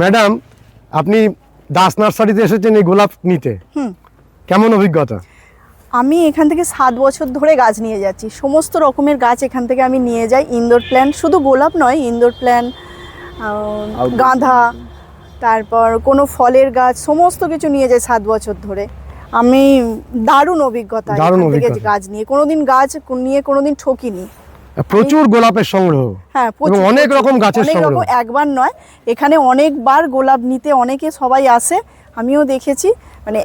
Madam আপনি দাস নার্সারিতে এসেছেন এই গোলাপ নিতে। হুম। কেমন অভিজ্ঞতা? আমি এখান থেকে সাত বছর ধরে গাছ নিয়ে যাচ্ছি। সমস্ত রকমের গাছ এখান থেকে আমি নিয়ে যাই। ইনডোর প্ল্যান্ট শুধু গোলাপ নয় ইনডোর প্ল্যান্ট গাঁধা তারপর কোনো ফলের গাছ সমস্ত কিছু নিয়ে যাই সাত বছর ধরে। আমি দারুণ অভিজ্ঞতা এখান থেকে অভিজ্ঞতা। গাছ নিয়ে। কোনোদিন গাছ নিয়ে কোনোদিন ঠকিনি। প্রচুর গোলাপের সংগ্রহ হ্যাঁ অনেক রকম গাছের সংগ্রহ। একবার নয় এখানে অনেকবার গোলাপ নিতে অনেকে সবাই আসে আমিও দেখেছি। মানে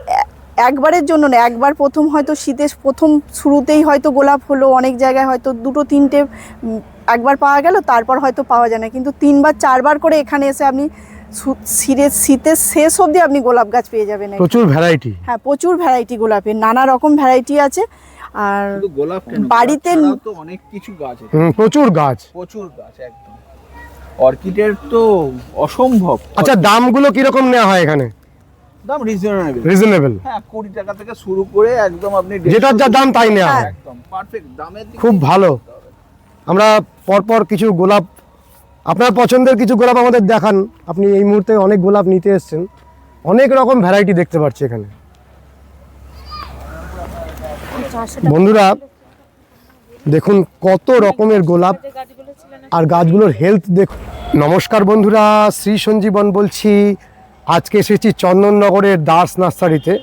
একবারের জন্য না একবার প্রথম হয়তো শীতের প্রথম শুরুতেই হয়তো গোলাপ হলো অনেক জায়গায় হয়তো দুটো তিনটে একবার পাওয়া গেল তারপর হয়তো পাওয়া যায় না। কিন্তু তিনবার চারবার করে এখানে এসে আপনি শীতের শীতের শেষ অবধি আপনি গোলাপ গাছ পেয়ে যাবেন প্রচুর ভ্যারাইটি হ্যাঁ প্রচুর ভ্যারাইটি গোলাপের নানা রকম ভ্যারাইটি আছে। আর গোলাপ বাড়িতে- তো অনেক কিছু গাছ আছে। প্রচুর গাছ। প্রচুর গাছ একদম। অর্কিডের তো অসম্ভব। আচ্ছা দামগুলো কীরকম নেওয়া হয় এখানে? দাম রিজনেবল রিজনেবল হ্যাঁ কুড়ি টাকা থেকে শুরু করে একদম আপনি যেটার যা দাম তাই নেওয়া হ্যাঁ। হয় একদম পারফেক্ট দামের দিক খুব ভালো। আমরা পরপর কিছু গোলাপ আপনার পছন্দের কিছু গোলাপ আমাদের দেখান। আপনি এই মুহূর্তে অনেক গোলাপ নিতে এসেছেন। অনেক রকম ভ্যারাইটি দেখতে পাচ্ছি এখানে। বন্ধুরা দেখুন কত রকমের গোলাপ আর গাছগুলোর হেলথ দেখুন। নমস্কার বন্ধুরা শ্রী সঞ্জীবন বলছি। আজকে এসেছি চন্দননগরের দাস নার্সারিতে।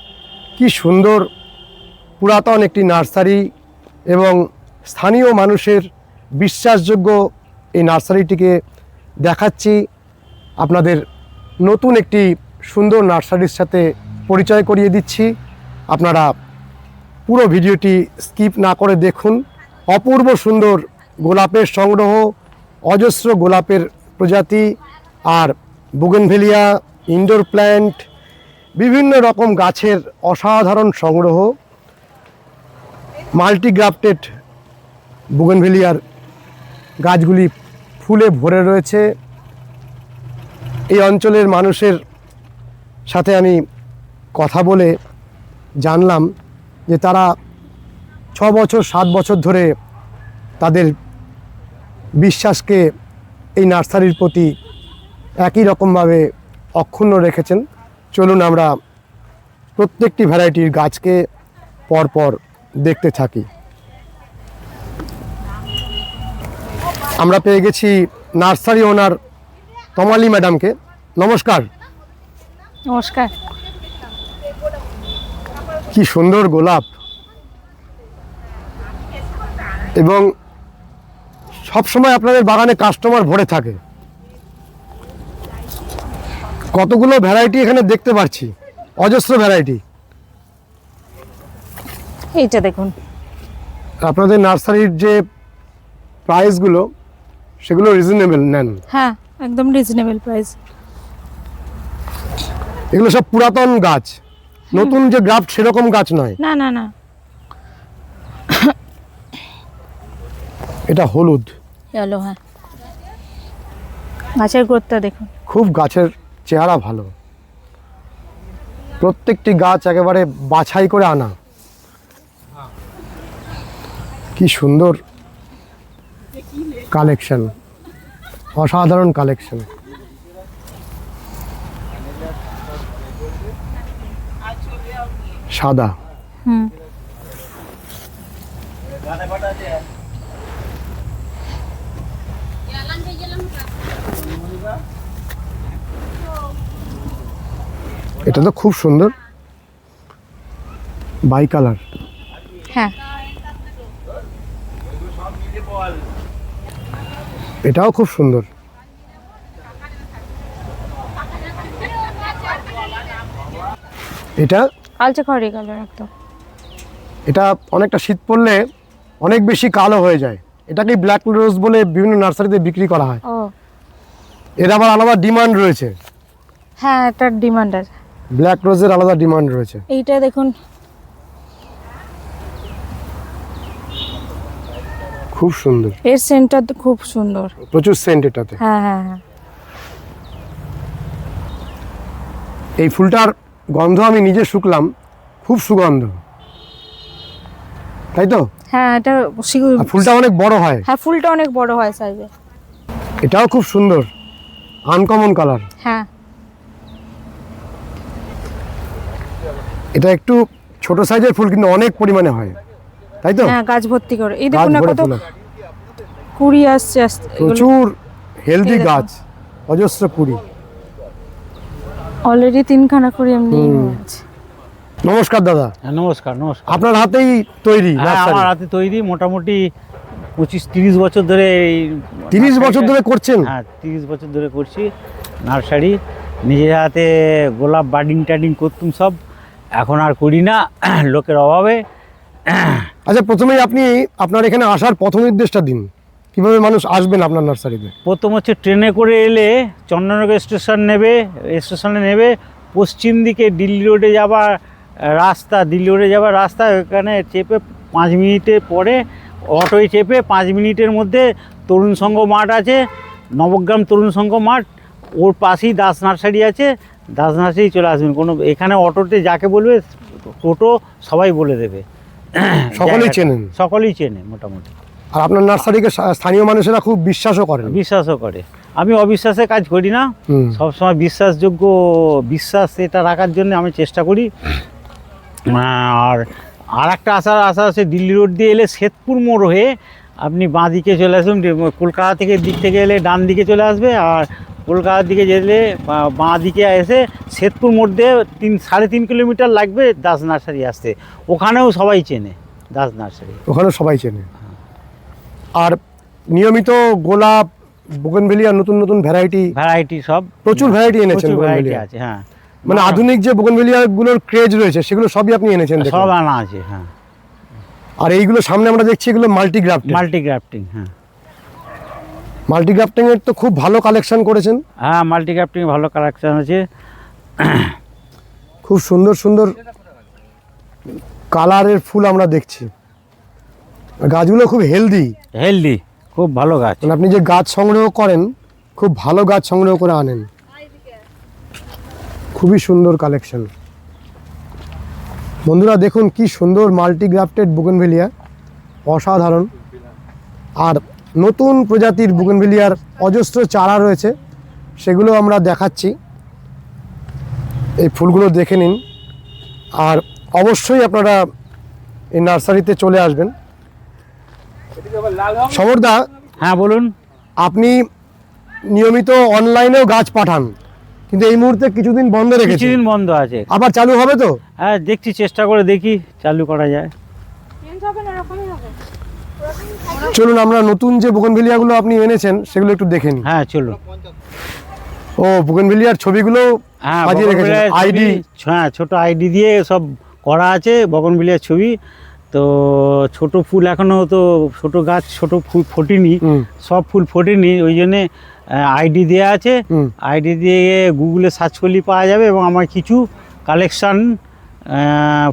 কি সুন্দর পুরাতন একটি নার্সারি এবং স্থানীয় মানুষের বিশ্বাসযোগ্য এই নার্সারিটিকে দেখাচ্ছি। আপনাদের নতুন একটি সুন্দর নার্সারির সাথে পরিচয় করিয়ে দিচ্ছি। আপনারা পুরো ভিডিওটি স্কিপ না করে দেখুন। অপূর্ব সুন্দর গোলাপের সংগ্রহ, অজস্র গোলাপের প্রজাতি আর বুগেনভেলিয়া ইনডোর প্ল্যান্ট বিভিন্ন রকম গাছের অসাধারণ সংগ্রহ মাল্টিগ্রাফটেড বুগেনভেলিয়ার গাছগুলি ফুলে ভরে রয়েছে। এই অঞ্চলের মানুষের সাথে আমি কথা বলে জানলাম যে তারা ছ বছর, সাত বছর ধরে তাদের বিশ্বাসকে এই নার্সারির প্রতি একই রকমভাবে অক্ষুণ্ণ রেখেছেন। চলুন আমরা প্রত্যেকটি ভ্যারাইটির গাছকে পরপর দেখতে থাকি। আমরা পেয়ে গেছি নার্সারি ওনার তমালি ম্যাডামকে। নমস্কার। নমস্কার। কি সুন্দর গোলাপ। এবং সবসময় আপনাদের বাগানে কাস্টমার ভরে থাকে। কতগুলো ভ্যারাইটি এখানে দেখতে পাচ্ছি অজস্র ভ্যারাইটি এইটা দেখুন। আপনাদের নার্সারির যে প্রাইসগুলো সেগুলো রিজনেবল নেন। হ্যাঁ একদম রিজনেবল প্রাইস এগুলো সব পুরাতন গাছ। নতুন যে গ্রাফট সেরকম গাছ নয়। না না না। এটা হলুদ। চলো হ্যাঁ গাছের গ্রোথটা দেখুন। খুব গাছের চেহারা ভালো। প্রত্যেকটি গাছ একেবারে বাছাই করে আনা। কি সুন্দর কালেকশন অসাধারণ কালেকশন সাদা। এটা তো খুব সুন্দর। Bicolour. হ্যাঁ। এটাও খুব সুন্দর। এটা কালচে খড়ি কালার একদম। এটা অনেকটা শীত পড়লে অনেক বেশি কালো হয়ে যায়। এটাকে ব্ল্যাক রোজ বলে বিভিন্ন নার্সারিতে বিক্রি করা হয়। ও। এর আবার আলাদা ডিমান্ড রয়েছে। হ্যাঁ এটার ডিমান্ড আছে। ব্ল্যাক রোজের আলাদা ডিমান্ড রয়েছে। এইটা দেখুন। খুব সুন্দর। এর সেন্টার তো খুব সুন্দর। প্রচুর সেন্ট এটাতে। হ্যাঁ হ্যাঁ হ্যাঁ। এই ফুলটার গন্ধ আমি নিজে শুকলাম খুব সুগন্ধ। তাই তো? হ্যাঁ এটা ফুলটা অনেক বড় হয়। হ্যাঁ ফুলটা অনেক বড় হয় সাইজে এটাও খুব সুন্দর আনকমন কালার হ্যাঁ। এটা একটু ছোট সাইজের ফুল কিন্তু অনেক পরিমাণে হয় তাই তো? হ্যাঁ গাছ ভর্তি করে। এই দেখুন না কত কুড়ি আসছে প্রচুর হেলদি গাছ অজস্র কুড়ি। অলরেডি তিনখানা কুড়ি এমনি আছে। নমস্কার দাদা। হ্যাঁ নমস্কার নমস্কার। আপনার হাতেই তৈরি হ্যাঁ আমার হাতে তৈরি মোটামুটি পঁচিশ তিরিশ বছর ধরে এই তিরিশ বছর ধরে করছেন? হ্যাঁ তিরিশ বছর ধরে করছি নার্সারি। নিজের হাতে গোলাপ বার্ডিং টার্ডিং করতুম সব। এখন আর করি না লোকের অভাবে। আচ্ছা প্রথমেই আপনি আপনার এখানে আসার পথ নির্দেশটা দিন। কীভাবে মানুষ আসবেন আপনার নার্সারিতে প্রথম হচ্ছে ট্রেনে করে এলে চন্দননগর স্টেশন নেবে স্টেশনে নেবে পশ্চিম দিকে দিল্লি রোডে যাবার রাস্তা দিল্লি রোডে যাবার রাস্তা ওখানে চেপে পাঁচ মিনিটে পরে অটোয় চেপে পাঁচ মিনিটের মধ্যে তরুণ সংঘ মাঠ আছে নবগ্রাম তরুণ সংঘ মাঠ ওর পাশেই দাস নার্সারি আছে দাস নার্সারি চলে আসবেন কোনো এখানে অটোতে যাকে বলবে টোটো সবাই বলে দেবে সকলেই। চেনেন। সকলেই চেনে মোটামুটি আর আপনার নার্সারিকে স্থানীয় মানুষেরা খুব বিশ্বাসও করেন। বিশ্বাসও করে। আমি অবিশ্বাসে কাজ করি না। সবসময় বিশ্বাসযোগ্য বিশ্বাস এটা রাখার জন্য আমি চেষ্টা করি। আর আর একটা আশার আশা আছে দিল্লি রোড দিয়ে এলে শ্বেতপুর মোড় হয়ে আপনি বাঁ দিকে চলে আসুন কলকাতা থেকে দিক থেকে এলে ডান দিকে চলে আসবে আর কলকাতার দিকে যেলে বাঁ দিকে এসে শ্বেতপুর মোড় দিয়ে তিন সাড়ে তিন কিলোমিটার লাগবে দাস নার্সারি আসতে। ওখানেও সবাই চেনে দাস নার্সারি। ওখানে সবাই চেনে। আর নিয়মিত গোলাপ বোগেনভেলিয়া নতুন নতুন ভ্যারাইটি ভ্যারাইটি সব প্রচুর ভ্যারাইটি এনেছেন ভ্যারাইটি বোগেনভেলিয়া। আছে হ্যাঁ। মানে আধুনিক যে বোগেনভেলিয়া গুলোর ক্রেজ রয়েছে সেগুলো সবই আপনি এনেছেন। সব আনা আছে হ্যাঁ। আর এইগুলো সামনে আমরা দেখছি এগুলো মাল্টিগ্রাফট মাল্টি গ্রাফটিং হ্যাঁ। মাল্টিগ্রাফটিং এর তো খুব ভালো কালেকশন করেছেন। হ্যাঁ মাল্টি গ্রাফটিং ভালো কালেকশন আছে। খুব সুন্দর সুন্দর কালারের ফুল আমরা দেখছি। গাছগুলো খুব হেলদি হেলদি খুব ভালো গাছ। মানে আপনি যে গাছ সংগ্রহ করেন খুব ভালো গাছ সংগ্রহ করে আনেন। খুবই সুন্দর কালেকশন বন্ধুরা দেখুন কি সুন্দর মাল্টিগ্রাফটেড বুগনভেলিয়া অসাধারণ। আর নতুন প্রজাতির বুগনভেলিয়ার অজস্র চারা রয়েছে সেগুলো আমরা দেখাচ্ছি। এই ফুলগুলো দেখে নিন। আর অবশ্যই আপনারা এই নার্সারিতে চলে আসবেন। সমরদা হ্যাঁ বলুন। আপনি নিয়মিত অনলাইনেও গাছ পাঠান কিন্তু এই মুহূর্তে কিছুদিন বন্ধ রেখেছেন। কিছুদিন বন্ধ আছে। আবার চালু হবে তো? হ্যাঁ দেখছি চেষ্টা করে দেখি চালু করা যায়। চলুন আমরা নতুন যে বুগনভেলিয়াগুলো আপনি এনেছেন সেগুলো একটু দেখে নিই। হ্যাঁ চলুন। ও বুগনভেলিয়ার ছবিগুলো হ্যাঁ আইডি। হ্যাঁ ছোট আইডি দিয়ে সব করা আছে বগনভিলিয়ার ছবি। তো ছোট ফুল এখনও তো ছোট গাছ ছোট ফুল ফোটেনি সব ফুল ফোটেনি ওই জন্যে আইডি দেওয়া আছে। আইডি দিয়ে গুগলে সার্চ করলে পাওয়া যাবে এবং আমার কিছু কালেকশান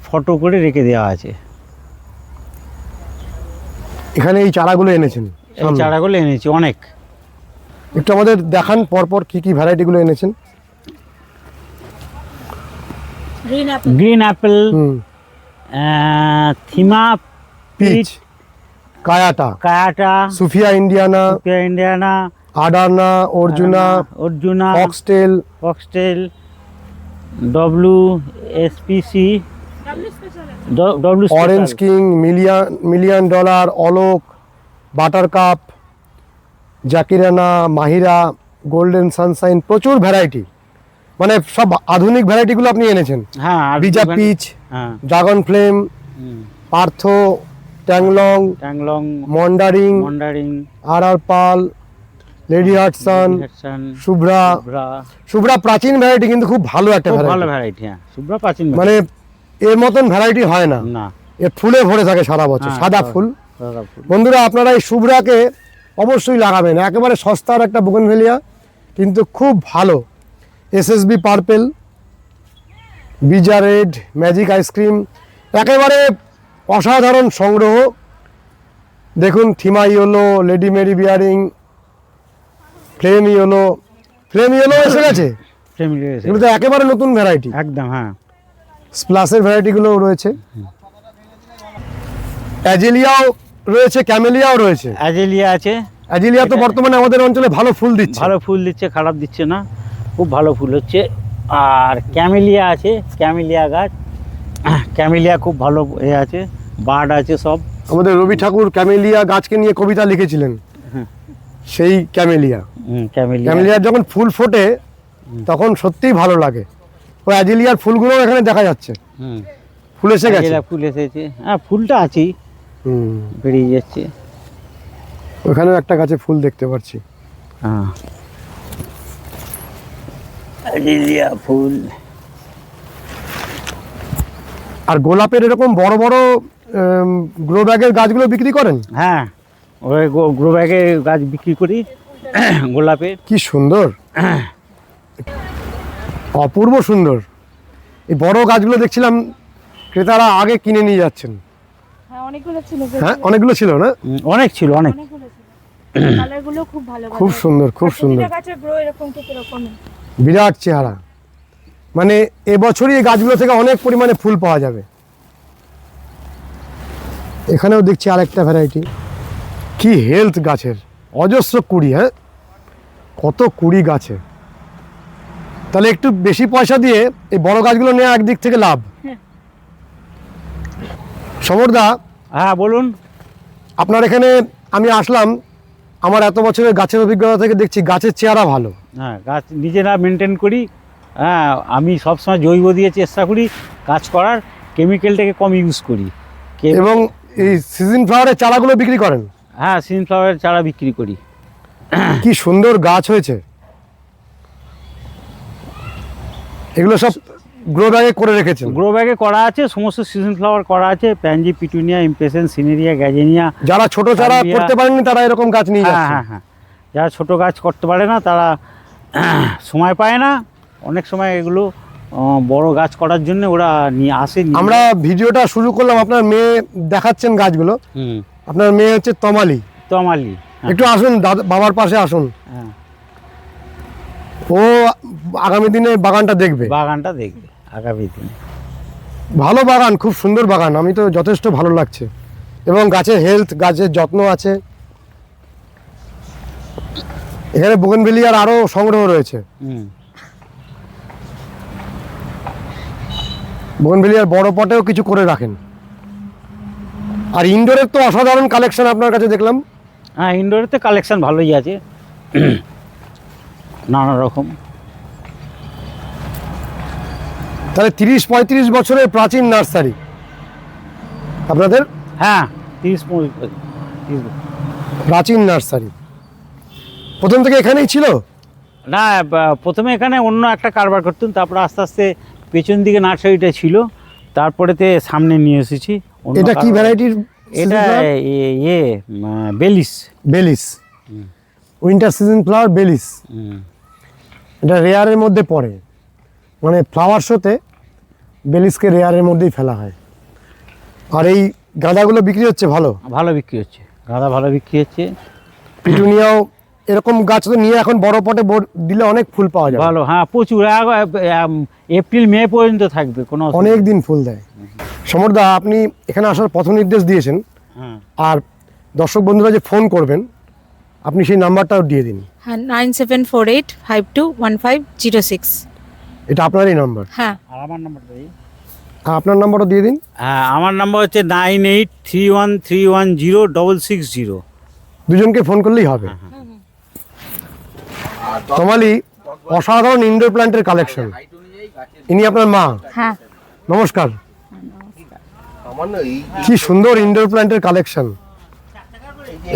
ফটো করে রেখে দেওয়া আছে। এখানে এই চারাগুলো এনেছেন? এই চারাগুলো এনেছি অনেক। একটু আমাদের দেখান পরপর কি কি ভ্যারাইটিগুলো এনেছেন। গ্রিন অ্যাপেল থিমা পিচ কায়াটা। কায়াটা সুফিয়া ইন্ডিয়ানা সুপিয়া ইন্ডিয়ানা আডারনা Arjuna Arjuna foxtail. Foxtail W SPC W orange king million million dollar Alok butter cup জাকিরানা মাহিরা গোল্ডেন সানসাইন প্রচুর ভ্যারাইটি মানে সব আধুনিক ভ্যারাইটিগুলো আপনি এনেছেন। হ্যাঁ বিজা পিচ ড্রাগন ফ্লেম পার্থ ট্যাংলং ট্যাংলং মন্ডারিং মন্ডারিং আর আর পাল lady Hudson Hudson Shubhra Shubhra প্রাচীন ভ্যারাইটি কিন্তু খুব ভালো একটা খুব ভালো ভ্যারাইটি ভ্যারাইটি হ্যাঁ। শুভ্রা প্রাচীন মানে এর মতন ভ্যারাইটি হয় না। না। এ ফুলে ভরে থাকে সারা বছর হ্যাঁ, সাদা সাদা- ফুল। সাদা ফুল। বন্ধুরা আপনারা এই শুভ্রাকে অবশ্যই লাগাবেন। একেবারে সস্তার একটা বুগনভেলিয়া কিন্তু খুব ভালো। এসএসবি পার্পেল বিজা রেড ম্যাজিক আইসক্রিম একেবারে অসাধারণ সংগ্রহ। দেখুন থিমা ইয়েলো লেডি মেরি বিয়ারিং ফ্লেম ইয়েলো। ফ্লেম ইয়েলো এসে গেছে? এগুলো তো একেবারে নতুন ভ্যারাইটি একদম হ্যাঁ। স্প্লাসের ভ্যারাইটিগুলোও রয়েছে। অ্যাজেলিয়াও রয়েছে ক্যামেলিয়াও রয়েছে। অ্যাজেলিয়া আছে। অ্যাজেলিয়া তো বর্তমানে আমাদের অঞ্চলে ভালো ফুল দিচ্ছে। ভালো ফুল দিচ্ছে খারাপ দিচ্ছে না। খুব ভালো ফুল হচ্ছে। আর ক্যামেলিয়া আছে ক্যামেলিয়া গাছ। ক্যামেলিয়া খুব ভালো এ আছে বার্ড আছে সব। আমাদের রবি ঠাকুর ক্যামেলিয়া গাছকে নিয়ে কবিতা লিখেছিলেন। সেই ক্যামেলিয়া। হুম, ক্যামেলিয়া। ক্যামেলিয়ার যখন ফুল ফোটে তখন সত্যিই ভালো লাগে। ওই অ্যাজিলিয়ার ফুলগুলো এখানে দেখা যাচ্ছে। ফুল এসে গেছে। ফুল এসেছে। হ্যাঁ ফুলটা আছেই। হুম। বেরিয়ে যাচ্ছে। ওখানেও একটা গাছে ফুল দেখতে পাচ্ছি। হ্যাঁ। লিলিয়া ফুল। আর গোলাপের এরকম বড় বড় গ্রো ব্যাগের গাছগুলো বিক্রি করেন? হ্যাঁ ওই গ্রো ব্যাগের গাছ বিক্রি করি গোলাপের। কি সুন্দর। অপূর্ব সুন্দর। এই বড় গাছগুলো দেখছিলাম ক্রেতারা আগে কিনে নিয়ে যাচ্ছেন। হ্যাঁ অনেকগুলো ছিল হ্যাঁ অনেকগুলো ছিল না? অনেক ছিল অনেক। খুব সুন্দর খুব সুন্দর। গাছের গ্রো এরকম ঠিক এরকমই বিরাট চেহারা। মানে এবছরই এই গাছগুলো থেকে অনেক পরিমাণে ফুল পাওয়া যাবে। এখানেও দেখছি আরেকটা ভ্যারাইটি কি হেলথ গাছের। অজস্র কুড়ি হ্যাঁ? কত কুড়ি গাছে। তাহলে একটু বেশি পয়সা দিয়ে এই বড় গাছগুলো নেওয়া একদিক থেকে লাভ। সমরদা হ্যাঁ বলুন। আপনার এখানে আমি আসলাম আমার এত বছরের গাছের অভিজ্ঞতা থেকে দেখছি গাছের চেহারা ভালো। হ্যাঁ গাছ নিজেরা মেনটেন করি হ্যাঁ আমি সবসময় জৈব দিয়ে চেষ্টা করি কাজ করার কেমিক্যালটাকে কম ইউজ করি। এবং এই সিজন ফ্লাওয়ারের চারাগুলো বিক্রি করেন? হ্যাঁ সিজন ফ্লাওয়ারের চারা বিক্রি করি। কি সুন্দর গাছ হয়েছে। এগুলো সব গ্রো ব্যাগে করে রেখেছেন? গ্রো ব্যাগে করা আছে সমস্ত সিজন ফ্লাওয়ার করা আছে pansy petunia impression cineraria gazania যারা ছোট চারা করতে পারেননি তারা এরকম গাছ নিয়ে হ্যাঁ যাচ্ছে। হ্যাঁ হ্যাঁ। যারা ছোট গাছ করতে পারে না তারা সময় পায় না। অনেক সময় এগুলো বড় গাছ করার জন্য ওরা নিয়ে আসে আমরা ভিডিওটা শুরু করলাম আপনার মেয়ে দেখাচ্ছেন গাছগুলো। আপনার মেয়ে হচ্ছে তমালি। তমালি হ্যাঁ, একটু আসুন বাবার পাশে আসুন। হ্যাঁ। ও আগামী দিনে বাগানটা দেখবে। বাগানটা দেখবে। আগামী দিনে। ভালো বাগান খুব সুন্দর বাগান। আমি তো যথেষ্ট ভালো লাগছে। এবং গাছের হেলথ গাছের যত্ন আছে। এখানে বোগেনভেলিয়ার আরও সংগ্রহ রয়েছে। হুম। বোগেনভেলিয়ার বড় পটেও কিছু করে রাখেন। আর ইনডোরের তো অসাধারণ কালেকশন আপনার কাছে দেখলাম। হ্যাঁ ইনডোরেতে কালেকশন ভালোই আছে। নানা রকম। তাহলে তিরিশ পঁয়ত্রিশ বছরের প্রাচীন নার্সারি। আপনাদের? হ্যাঁ তিরিশ পঁয়ত্রিশ প্রাচীন নার্সারি। প্রথম থেকে এখানেই ছিল? না প্রথমে এখানে অন্য একটা কারবার করতুম তারপর আস্তে আস্তে পেছন দিকে নার্সারিটা ছিল তারপরেতে সামনে নিয়ে এসেছি এটা কি ভ্যারাইটির এটা ইয়ে bellis bellis winter season flower bellis এটা রেয়ারের মধ্যে পড়ে। মানে ফ্লাওয়ার শোতে বেলিসকে রেয়ারের মধ্যেই ফেলা হয়। আর এই গাঁদাগুলো বিক্রি হচ্ছে ভালো? ভালো বিক্রি হচ্ছে। গাঁদা ভালো বিক্রি হচ্ছে। পিটুনিয়াও এরকম গাছ তো নিয়ে এখন বড় পটে দিলে অনেক ফুল পাওয়া যায় ভালো হ্যাঁ প্রচুর। এপ্রিল মে পর্যন্ত থাকবে কোনো অনেক দিন ফুল দেয়। সমরদা আপনি এখানে আসার পথ নির্দেশ দিয়েছেন। হ্যাঁ। আর দর্শক বন্ধুরা যে ফোন করবেন আপনি সেই নাম্বারটাও দিয়ে দিন। হ্যাঁ nine seven four eight five two one five zero six. এটা আপনারই নাম্বার হ্যাঁ। আর আমার নাম্বারটা দিই। আপনার নাম্বারও দিয়ে দিন। হ্যাঁ আমার নাম্বার হচ্ছে nine eight three one three one zero double six zero দুজনকে ফোন করলেই হবে। তোমালি অসাধারণ ইনডোর প্ল্যান্টের কালেকশন ইনি আপনার মা। হ্যাঁ। নমস্কার। কি সুন্দর ইনডোর প্ল্যান্টের কালেকশন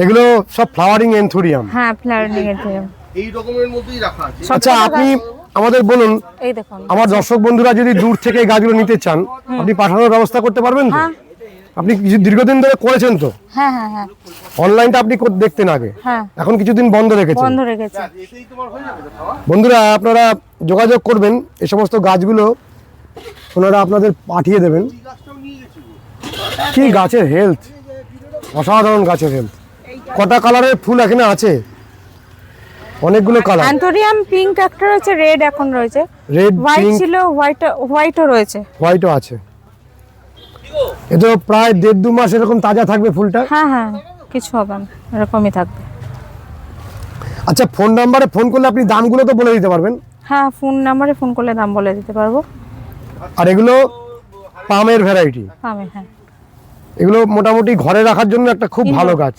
এগুলো সব ফ্লাওয়ারিং এনথুরিয়াম হ্যাঁ ফ্লাওয়ারিং থেকে এই রকমের মধ্যেই রাখা আছে। আচ্ছা আপনি আমাদের বলুন এই দেখুন। আমার দর্শক বন্ধুরা যদি দূর থেকে গাছগুলো নিতে চান আপনি পাঠানোর ব্যবস্থা করতে পারবেন তো? হ্যাঁ। আপনি কিছু দীর্ঘদিন ধরে করেছেন তো? হ্যাঁ হ্যাঁ হ্যাঁ। অনলাইনটা আপনি দেখতেন আগে। হ্যাঁ। এখন কিছুদিন বন্ধ রেখেছেন। বন্ধ রেখেছে। বন্ধুরা আপনারা যোগাযোগ করবেন এই সমস্ত গাছগুলো ওনারা আপনাদের পাঠিয়ে দেবেন। কি গাছের হেলথ অসাধারণ গাছের হেলথ কটা কালারের ফুল এখানে আছে? অনেকগুলো কালার অ্যান্থোরিয়াম পিঙ্ক একটা রয়েছে রেড এখন রয়েছে। রেড হোয়াইট ছিল হোয়াইট হোয়াইটও রয়েছে। হোয়াইটও আছে। এ তো প্রায় দেড় দু মাস এরকম তাজা থাকবে ফুলটা? হ্যাঁ হ্যাঁ কিছু হবে না এরকমই থাকবে। আচ্ছা ফোন নাম্বারে ফোন করলে আপনি দামগুলো তো বলে দিতে পারবেন। হ্যাঁ ফোন নাম্বারে ফোন করলে দাম বলে দিতে পারব। আর এগুলো পামের ভ্যারাইটি পামে হ্যাঁ। এগুলো মোটামুটি ঘরে রাখার জন্য একটা খুব ভালো গাছ।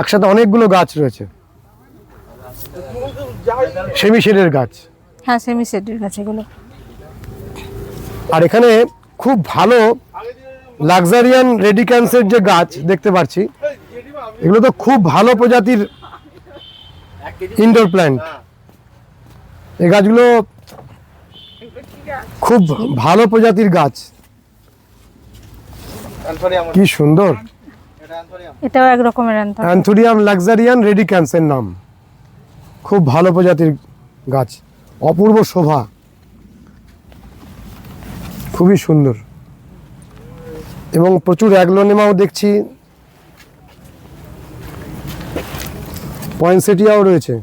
একসাথে অনেকগুলো গাছ রয়েছে। সেমি শেডের গাছ। হ্যাঁ সেমি সেটের গাছ এগুলো। আর এখানে খুব ভালো লাক্সারিয়ান রেডিক্যান্সের যে গাছ দেখতে পাচ্ছি এগুলো তো খুব ভালো প্রজাতির ইনডোর প্ল্যান্ট এই গাছগুলো খুব ভালো প্রজাতির গাছ। কি সুন্দর। এটাও এক রকমের অ্যান্থোরিয়াম। লাক্সারিয়ান রেডিক্যান্সের নাম। খুব ভালো প্রজাতির গাছ। অপূর্ব শোভা। খুবই সুন্দর। এবং প্রচুর অ্যাগ্লোনেমাও দেখছি। পয়েন্সেটিয়াও রয়েছে।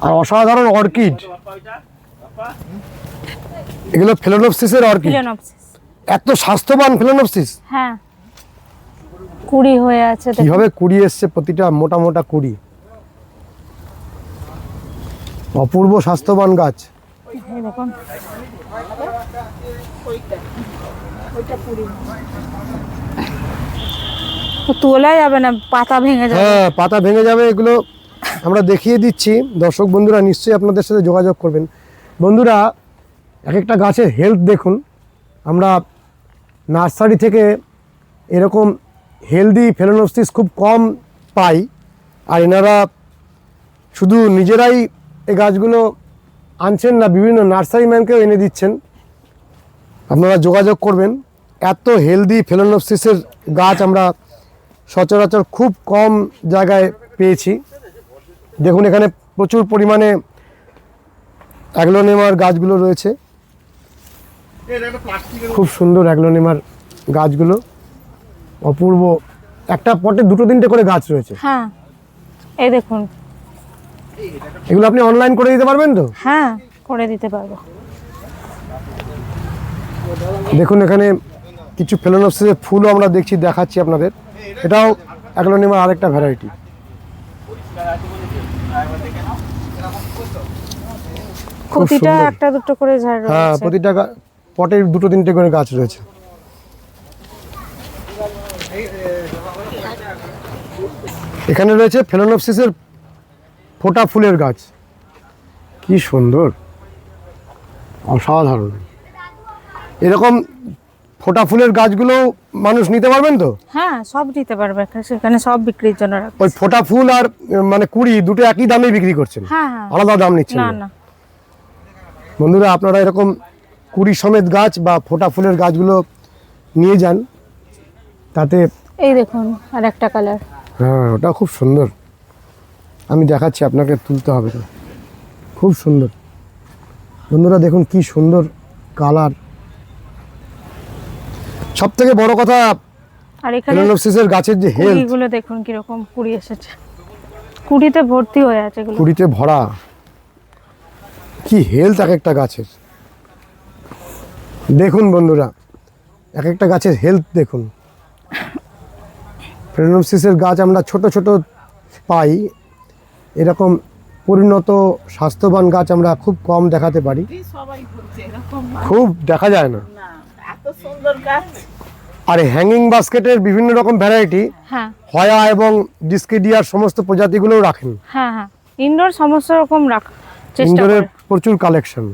আর অসাধারণ অর্কিড। এগুলো ফেলোনপসিসের অর্কিড। এত স্বাস্থ্যবান ফেলোনপসিস। হ্যাঁ। কুড়ি হয়ে আছে কীভাবে কুড়ি এসছে প্রতিটা মোটা মোটা কুড়ি। অপূর্ব স্বাস্থ্যবান গাছ। তোলা যাবে না পাতা ভেঙে যাবে। হ্যাঁ পাতা ভেঙে যাবে এগুলো আমরা দেখিয়ে দিচ্ছি। দর্শক বন্ধুরা নিশ্চয়ই আপনাদের সাথে যোগাযোগ করবেন। বন্ধুরা এক একটা গাছের হেলথ দেখুন। আমরা নার্সারি থেকে এরকম হেলদি ফেলোনোসিস খুব কম পাই। আর এনারা শুধু নিজেরাই এই গাছগুলো আনছেন না, বিভিন্ন নার্সারি ম্যানকেও এনে দিচ্ছেন। আপনারা যোগাযোগ করবেন। এত হেলদি ফেলোনোসিসের গাছ আমরা সচরাচর খুব কম জায়গায় পেয়েছি। দেখুন, এখানে প্রচুর পরিমাণে অ্যাগলোনেমার গাছগুলো রয়েছে। খুব সুন্দর অ্যাগলোনেমার গাছগুলো। অপূর্ব। একটা পটে দুটো তিনটে করে গাছ রয়েছে। হ্যাঁ। এই দেখুন। এগুলো আপনি অনলাইন করে দিতে পারবেন তো? হ্যাঁ করে দিতে পারব। দেখুন এখানে কিছু ফেলোনপসিসের ফুলও আমরা দেখছি দেখাচ্ছি আপনাদের। এটাও অ্যাগ্লোনেমার আরেকটা ভ্যারাইটি প্রতিটা একটা দুটো করে ঝাড় হ্যাঁ প্রতিটা পটে দুটো তিনটে করে গাছ রয়েছে। এখানে রয়েছে ফেলোনপসিসের ফোটা ফুলের গাছ। কি সুন্দর। অসাধারণ। এরকম ফোটা ফুলের গাছগুলো মানুষ নিতে পারবেন তো? হ্যাঁ সব নিতে পারবে। সেখানে সব বিক্রির জন্য ওই ফোটা ফুল আর মানে কুড়ি দুটো একই দামে বিক্রি করছেন? হ্যাঁ হ্যাঁ। আলাদা দাম নিচ্ছেন। না। বন্ধুরা আপনারা এরকম কুড়ি সমেত গাছ বা ফোটা ফুলের গাছগুলো নিয়ে যান। তাতে এই দেখুন আর একটা কালার। হ্যাঁ ওটা খুব সুন্দর। আমি দেখাচ্ছি আপনাকে তুলতে হবে তো। খুব সুন্দর। বন্ধুরা দেখুন কি সুন্দর কালার। সব থেকে বড় কথা আর এখানে ফেলোনপসিসের গাছের যে হেলথ কুড়িগুলো দেখুন কীরকম কুড়ি এসেছে। কুড়িতে ভর্তি হয়ে আছে এগুলো। কুড়িতে ভরা। কি হেলথ এক একটা গাছের। দেখুন বন্ধুরা এক একটা গাছের হেলথ দেখুন। ফ্রেনোসিসের গাছ আমরা ছোট ছোট পাই এরকম পরিণত স্বাস্থ্যবান গাছ আমরা খুব কম দেখাতে পারি। খুব দেখা যায় না। আর হ্যাঙ্গিং বাস্কেটের বিভিন্ন রকম ভ্যারাইটি হ্যাঁ। হয়া এবং ডিসকেডিয়ার সমস্ত প্রজাতিগুলোও রাখেন। হ্যাঁ হ্যাঁ। ইনডোর সমস্ত রকম রাখ করে। প্রচুর কালেকশন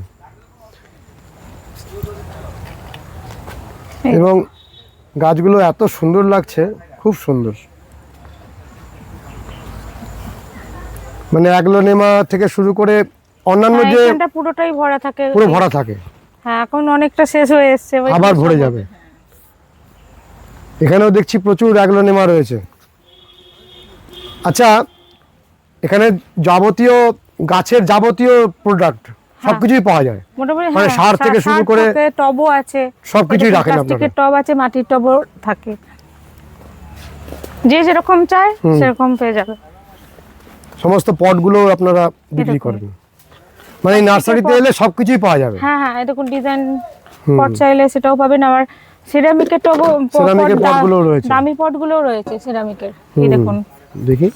এবং গাছগুলো এত সুন্দর লাগছে খুব সুন্দর। মানে অ্যাগ্লোনেমা থেকে শুরু করে অন্যান্য হ্যাঁ, যে পুরোটাই ভরা থাকে। পুরো ভরা থাকে। হ্যাঁ এখন অনেকটা শেষ হয়ে এসছে আবার ভরে যাবে। এখানেও দেখছি প্রচুর অ্যাগ্লোনেমা রয়েছে। আচ্ছা এখানে যাবতীয় গাছের যাবতীয় প্রোডাক্ট সবকিছুই পাওয়া যায়। মোটামুটি মানে হ্যাঁ, সার থেকে শুরু করে- টবও আছে। সবকিছুই রাখেন আপনারা। টব আছে মাটির টবও থাকে। যে যেরকম চায় সেরকম পেয়ে যাবে। সমস্ত পটগুলো আপনারা বিক্রি। করেন মানে এই নার্সারিতে এলে সবকিছুই পাওয়া যাবে। হ্যাঁ হ্যাঁ এই দেখুন ডিজাইন পট চাইলে সেটাও পাবেন। আবার সিরামিকের টবও সিরামিকের পট দা- পটগুলোও রয়েছে। দামি পটগুলোও রয়েছে সিরামিকের এই দেখুন। দেখি।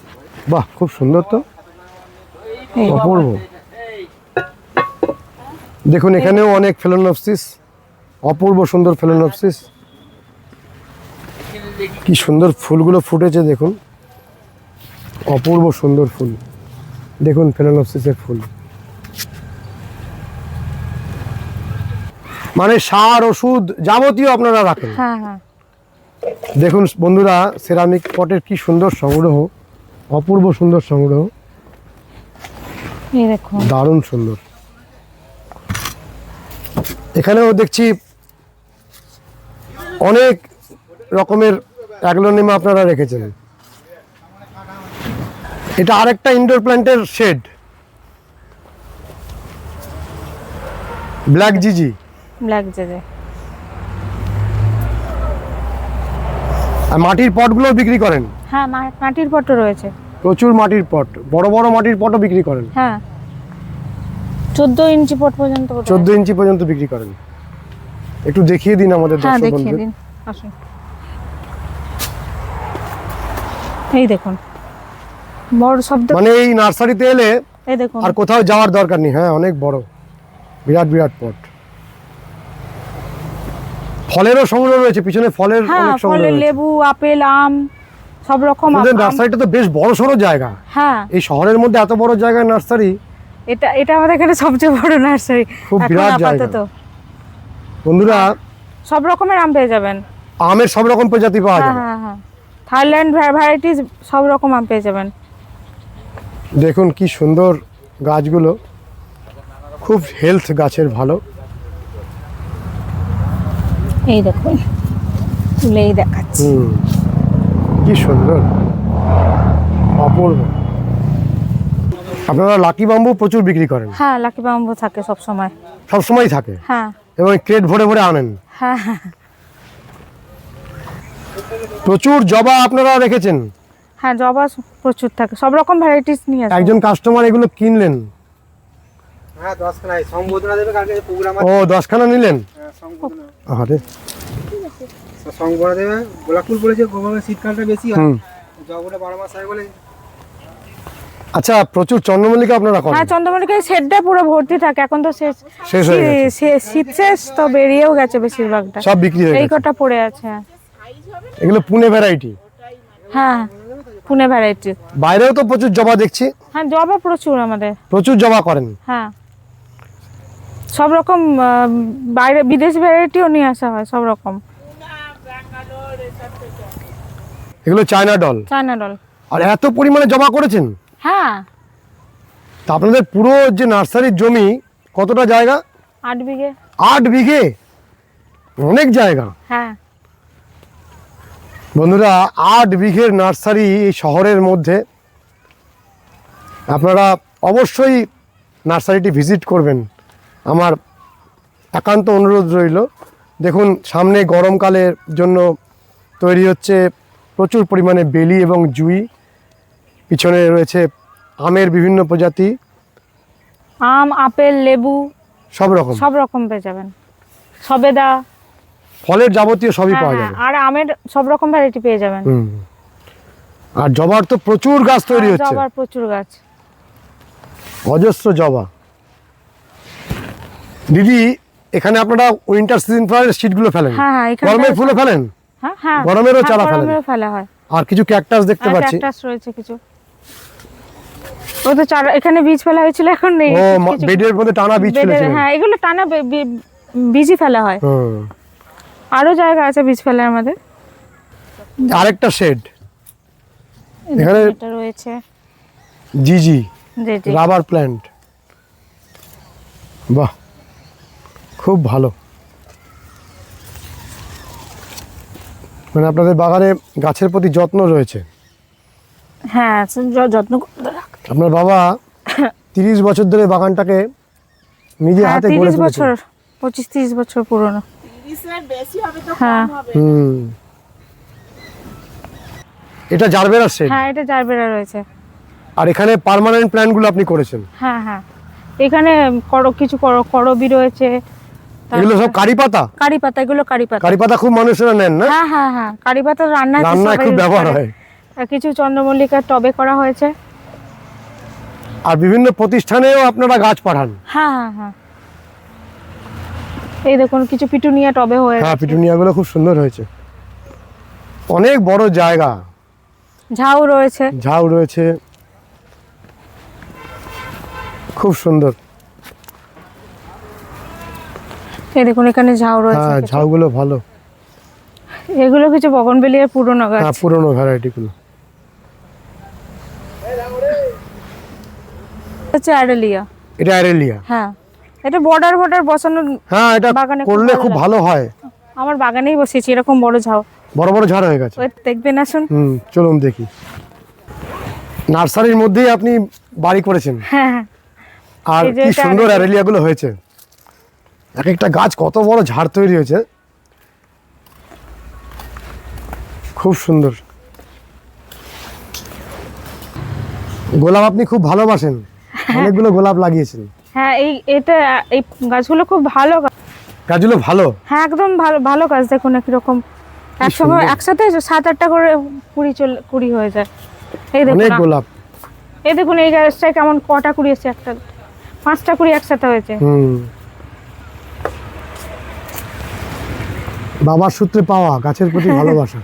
বাহ খুব সুন্দর তো। অপূর্ব। দেখুন এখানেও অনেক ফেলোনপসিস। অপূর্ব সুন্দর ফেলোনপসিস। কি সুন্দর ফুলগুলো ফুটেছে দেখুন। অপূর্ব সুন্দর ফুল। দেখুন ফেলোনপসিসের ফুল। মানে সার ওষুধ যাবতীয় আপনারা রাখেন। হ্যাঁ হ্যাঁ। দেখুন বন্ধুরা সেরামিক পটের কি সুন্দর সংগ্রহ। অপূর্ব সুন্দর সংগ্রহ। দারুণ সুন্দর। এখানেও দেখছি অনেক রকমের অ্যাগলোনিমা আপনারা রেখেছেন। এটা আরেকটা ইনডোর প্ল্যান্টের shade black GG black JJ আর মাটির পটগুলো বিক্রি করেন? হ্যাঁ মাটির পটও রয়েছে। প্রচুর মাটির পট বড় বড় মাটির পটও বিক্রি করেন? হ্যাঁ। চোদ্দ ইঞ্চি পট পর্যন্ত বোধহয়। চোদ্দ ইঞ্চি পর্যন্ত বিক্রি করেন। একটু দেখিয়ে দিন আমাদের দর্শক হ্যাঁ দেখিয়ে দিন। আসুন। এই দেখুন। বড় শব্দ। মানে এই নার্সারিতে এলে এই দেখুন। আর কোথাও যাওয়ার দরকার নেই। হ্যাঁ অনেক বড়। বিরাট বিরাট পট। ফলেরও সংগ্রহ রয়েছে। পিছনে ফলের হ্যাঁ অনেক সংগ্রহ ফলের লেবু আপেল আম সব রকম আমাদের নার্সারিটা তো বেশ বড় সড়ো জায়গা। হ্যাঁ। এই শহরের মধ্যে এত বড় জায়গায় নার্সারি? এটা এটা আমাদের এখানে সবচেয়ে বড় নার্সারি। খুব বিরাট জায়গা। বন্ধুরা সব রকমের আম পেয়ে যাবেন। আমের সব রকম প্রজাতি পাওয়া হ্যাঁ যায় হ্যাঁ হ্যাঁ। থাইল্যান্ড ভ্যারাইটিস সব রকম আম পেয়ে যাবেন। দেখুন কি সুন্দর গাছগুলো। খুব হেলথ গাছের ভালো। এই দেখুন তুলেই দেখাচ্ছি। কি সুন্দর। অপূর্ব। আপনারা লাকি বাম্বু প্রচুর বিক্রি করেন? হ্যাঁ লাকি বাম্বু থাকে সব সময় সবসময় থাকে? হ্যাঁ। এবং ক্রেট ভরে ভরে আনেন? হ্যাঁ। প্রচুর জবা আপনারা রেখেছেন। হ্যাঁ জবা প্রচুর থাকে। সব রকম ভ্যারাইটিস নিয়ে আসে একজন কাস্টমার এগুলো কিনলেন? হ্যাঁ দশখানায় সম্বোধনা দেবে কালকে প্রোগ্রাম আছে। ও দশখানা নিলেন? হ্যাঁ সম্বোধনা। আরে সম্বোধনা দেবে। গোলাপ ফুল বলেছে গোলাপের শীতকালটা বেশি হয়। হুম। জবটা বারো মাস হয় বলে। আচ্ছা প্রচুর চন্দ্রমল্লিকা আপনারা করেন। হ্যাঁ চন্দ্রমল্লিকার শেডটা পুরো ভর্তি থাকে। এখন তো শেষ শেষ হয়ে গেছে। শীত শেষ তো বেরিয়েও গেছে বেশিরভাগটা। সব বিক্রি হয়ে গেছে। এই কটা পড়ে আছে। হ্যাঁ। এগুলো পুনে ভ্যারাইটি হ্যাঁ। পুনে ভ্যারাইটি বাইরেও তো প্রচুর জবা দেখছি। হ্যাঁ জবা প্রচুর আমাদের। প্রচুর জবা করেন। হ্যাঁ। সব রকম বাইরে বিদেশ ভ্যারাইটিও নিয়ে আসা হয় সব রকম। এগুলো চায়না ডল চায়না ডল আর এত পরিমাণে জবা করেছেন? হ্যাঁ। তা আপনাদের পুরো যে নার্সারির জমি কতটা জায়গা? আট বিঘে। আট বিঘে? অনেক জায়গা। হ্যাঁ। বন্ধুরা আট বিঘের নার্সারি এই শহরের মধ্যে। আপনারা অবশ্যই নার্সারিটি ভিজিট করবেন। আমার একান্ত অনুরোধ রইল। দেখুন সামনে গরমকালের জন্য তৈরি হচ্ছে প্রচুর পরিমাণে বেলি এবং জুই। পিছনে রয়েছে আমের বিভিন্ন প্রজাতি। আম আপেল লেবু সব রকম। সব রকম পেয়ে যাবেন। সবেদা ফলের যাবতীয় সবই হ্যাঁ, পাওয়া হ্যাঁ, যাবে। আর আমের সব রকম ভ্যারাইটি পেয়ে যাবেন। আর জবার তো প্রচুর গাছ তৈরি হ্যাঁ, হচ্ছে। জবার প্রচুর গাছ। অজস্র জবা। দিদি এখানে আপনারা উইন্টার সিজন ফ্লাওয়ারের সিডগুলো ফেলেন। হ্যাঁ, হ্যাঁ, গরমের ফুলও ফেলেন? হ্যাঁ হ্যাঁ গরমেরও চারা ফেলেন? ফেলা হয়। আর কিছু ক্যাকটাস দেখতে পাচ্ছি? ক্যাকটাস রয়েছে কিছু। ও তো চারা এখানে বীজ ফেলা হয়েছিল এখন নেই। ও বেডের মধ্যে টানা বীজ ফেলেছিলেন হ্যাঁ এগুলো টানা বীজই ফেলা হয়। হুম। আরও জায়গা আছে বীজ ফেলার আমাদের। আরেকটা শেড এখানে এটা রয়েছে। জিজি জি। জি রাবার প্ল্যান্ট বাহ খুব ভালো। মানে আপনাদের বাগানে গাছের প্রতি যত্ন রয়েছে। হ্যাঁ যত্ন আপনার বাবা তিরিশ বছর ধরে বাগানটাকে নিজে হ্যাঁ হাতে তিরিশ বছর পঁচিশ তিরিশ বছর পুরনো। হ্যাঁ। হুম। এটা জারবেরার শেড হ্যাঁ এটা জারবেরা রয়েছে। আর এখানে পার্মানেন্ট প্ল্যানগুলো আপনি করেছেন? হ্যাঁ হ্যাঁ। এখানে কর কিছু কর- করবি রয়েছে। এগুলো সব কারি পাতা? কারি পাতা এগুলো কারি পাতা। কারি পাতা খুব মানুষেরা নেন না? হ্যাঁ হ্যাঁ হ্যাঁ। কারি পাতা রান্না রান্নায় খুব ব্যবহার হয়। কিছু চন্দ্রমল্লিকার টবে করা হয়েছে। আর বিভিন্ন প্রতিষ্ঠানেও আপনারা গাছ পাঠান? হ্যাঁ হ্যাঁ হ্যাঁ। এই দেখুন কিছু পিটুনিয়া টবে হয়ে হ্যাঁ গেছে। পিটুনিয়াগুলো খুব সুন্দর হয়েছে। অনেক বড় জায়গা। ঝাউ রয়েছে। ঝাউ রয়েছে। খুব সুন্দর। এই দেখুন এখানে ঝাউ রয়েছে হ্যাঁ কিছু। ঝাউগুলো ভালো। এগুলো কিছু বগনবেলিয়ার পুরনো গাছ। হ্যাঁ পুরোনো ভ্যারাইটিগুলো। হচ্ছে অ্যাডেলিয়া এটা অ্যারেলিয়া। হ্যাঁ। এটা বর্ডার বর্ডার বসানো হ্যাঁ এটা বাগানে করলে খুব ভালো হয়। আমার বাগানেই বসেছি এরকম বড় ঝাউ। বড় বড় ঝাড় হয়ে গেছে। দেখবেন আসুন। হুম চলুন দেখি। নার্সারির মধ্যেই আপনি বাড়ি করেছেন? হ্যাঁ হ্যাঁ। আর কি সুন্দর অ্যারেলিয়াগুলো হয়েছে। এক একটা গাছ কত বড় ঝাড় তৈরি হয়েছে। খুব সুন্দর। গোলাপ আপনি খুব ভালোবাসেন। অনেকগুলো গোলাপ লাগিয়েছেন। হ্যাঁ এই এটা এই গাছগুলো খুব ভালো গাছগুলো ভালো? হ্যাঁ একদম ভালো ভালো গাছ দেখুন একরকম একসময় একসাথে সাত আটটা করে কুড়ি চল কুড়ি হয়ে যায়। এই দেখুন অনেক গোলাপ। এই দেখুন এই গাছটায় কেমন কটা কুড়ি এসছে একটা পাঁচটা কুড়ি একসাথে হয়েছে। হুম। বাবার সূত্রে পাওয়া গাছের প্রতি ভালোবাসা।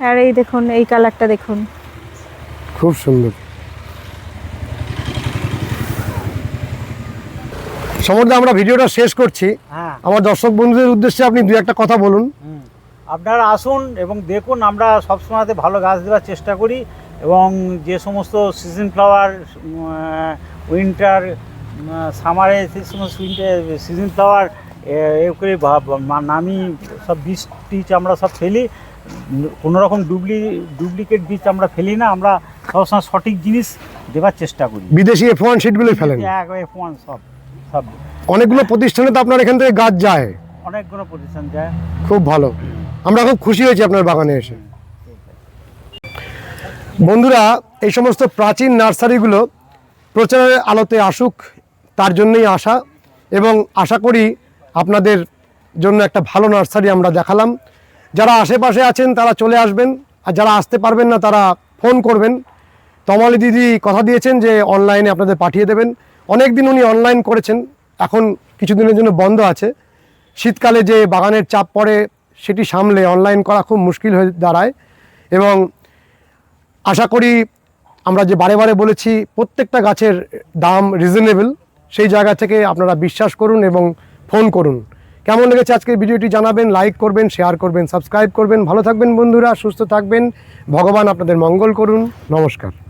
আর এই দেখুন এই কালারটা দেখুন। খুব সুন্দর। সমর্দা আমরা ভিডিওটা শেষ করছি। হ্যাঁ। আমার দর্শক বন্ধুদের উদ্দেশ্যে আপনি দু একটা কথা বলুন। আপনারা আসুন এবং দেখুন আমরা সবসময়তে ভালো গাছ দেওয়ার চেষ্টা করি এবং যে সমস্ত সিজন ফ্লাওয়ার উইন্টার সামারে যে সমস্ত উইন্টার সিজন ফ্লাওয়ার এ করে নামি সব বীজ টিচ আমরা সব ফেলি। কোনো রকম ডুপ্লি ডুপ্লিকেট বীজ আমরা ফেলি না আমরা সবসময় সঠিক জিনিস দেওয়ার চেষ্টা করি। বিদেশি এফ ওয়ান শিটগুলো ফেলেন। এক ওয়ান সব। অনেকগুলো প্রতিষ্ঠানে তো আপনার এখান থেকে গাছ যায়। অনেকগুলো প্রতিষ্ঠান যায়। খুব ভালো। আমরা খুব খুশি হয়েছি আপনার বাগানে এসে। বন্ধুরা এই সমস্ত প্রাচীন নার্সারিগুলো প্রচারের আলোতে আসুক তার জন্যই আসা এবং আশা করি আপনাদের জন্য একটা ভালো নার্সারি আমরা দেখালাম। যারা আশেপাশে আছেন তারা চলে আসবেন। আর যারা আসতে পারবেন না তারা ফোন করবেন। তমালি দিদি কথা দিয়েছেন যে অনলাইনে আপনাদের পাঠিয়ে দেবেন। অনেক দিন উনি অনলাইন করেছেন, এখন কিছুদিনের জন্য বন্ধ আছে। শীতকালে যে বাগানের চাপ পড়ে, সেটি সামলে অনলাইন করা খুব মুশকিল হয়ে দাঁড়ায় এবং আশা করি আমরা যে বারে বারে বলেছি, প্রত্যেকটা গাছের দাম রিজনেবল সেই জায়গা থেকে আপনারা বিশ্বাস করুন এবং ফোন করুন। কেমন লেগেছে আজকের ভিডিওটি জানাবেন লাইক করবেন শেয়ার করবেন সাবস্ক্রাইব করবেন। ভালো থাকবেন বন্ধুরা, সুস্থ থাকবেন। ভগবান আপনাদের মঙ্গল করুন। নমস্কার।